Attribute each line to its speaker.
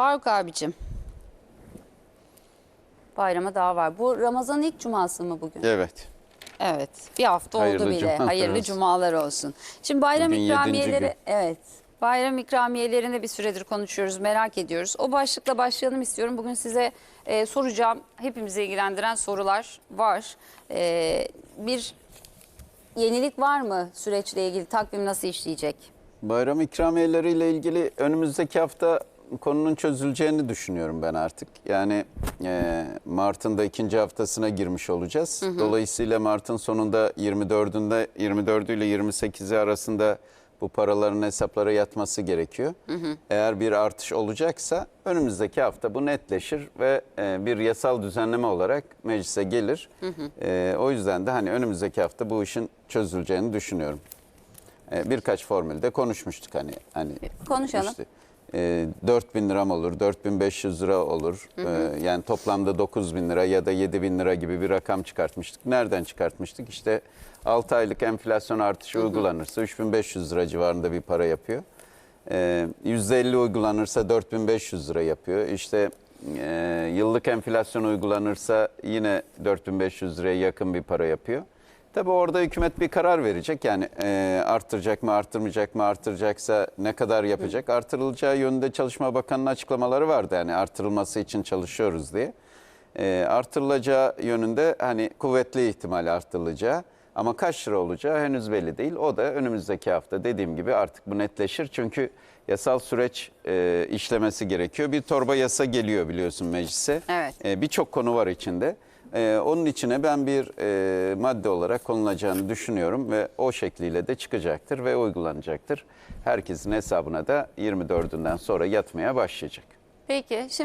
Speaker 1: Faruk abicim. Bayrama daha var. Bu Ramazan ilk cuması mı bugün?
Speaker 2: Evet.
Speaker 1: Evet. Bir hafta
Speaker 2: Hayırlı
Speaker 1: oldu bile.
Speaker 2: cumalar
Speaker 1: Hayırlı
Speaker 2: olsun.
Speaker 1: cumalar olsun. Şimdi bayram
Speaker 2: Bugün
Speaker 1: ikramiyeleri evet. Bayram ikramiyelerinde bir süredir konuşuyoruz, merak ediyoruz. O başlıkla başlayalım istiyorum. Bugün size e, soracağım, hepimizi ilgilendiren sorular var. E, bir yenilik var mı süreçle ilgili? Takvim nasıl işleyecek?
Speaker 2: Bayram ikramiyeleriyle ilgili önümüzdeki hafta konunun çözüleceğini düşünüyorum ben artık. Yani e, Mart'ın da ikinci haftasına girmiş olacağız. Dolayısıyla Mart'ın sonunda 24'ünde 24 ile 28'i arasında bu paraların hesaplara yatması gerekiyor. Eğer bir artış olacaksa önümüzdeki hafta bu netleşir ve e, bir yasal düzenleme olarak meclise gelir. E, o yüzden de hani önümüzdeki hafta bu işin çözüleceğini düşünüyorum. E, birkaç formülde konuşmuştuk hani hani
Speaker 1: Konuşalım.
Speaker 2: işte, e, 4 bin lira mı olur, 4500 lira olur. E, yani toplamda 9 bin lira ya da 7 bin lira gibi bir rakam çıkartmıştık. Nereden çıkartmıştık? İşte 6 aylık enflasyon artışı uygulanırsa 3500 lira civarında bir para yapıyor. E, %50 uygulanırsa 4500 lira yapıyor. İşte e, yıllık enflasyon uygulanırsa yine 4500 liraya yakın bir para yapıyor. Tabii orada hükümet bir karar verecek. Yani e, arttıracak mı, arttırmayacak mı, arttıracaksa ne kadar yapacak? Artırılacağı yönünde Çalışma Bakanı'nın açıklamaları vardı. Yani artırılması için çalışıyoruz diye. E, artırılacağı yönünde hani kuvvetli ihtimal artırılacağı. Ama kaç lira olacağı henüz belli değil. O da önümüzdeki hafta dediğim gibi artık bu netleşir. Çünkü yasal süreç e, işlemesi gerekiyor. Bir torba yasa geliyor biliyorsun meclise.
Speaker 1: Evet.
Speaker 2: E, Birçok konu var içinde. E, onun içine ben bir e, madde olarak konulacağını düşünüyorum ve o şekliyle de çıkacaktır ve uygulanacaktır. Herkesin hesabına da 24'ünden sonra yatmaya başlayacak.
Speaker 1: Peki, şimdi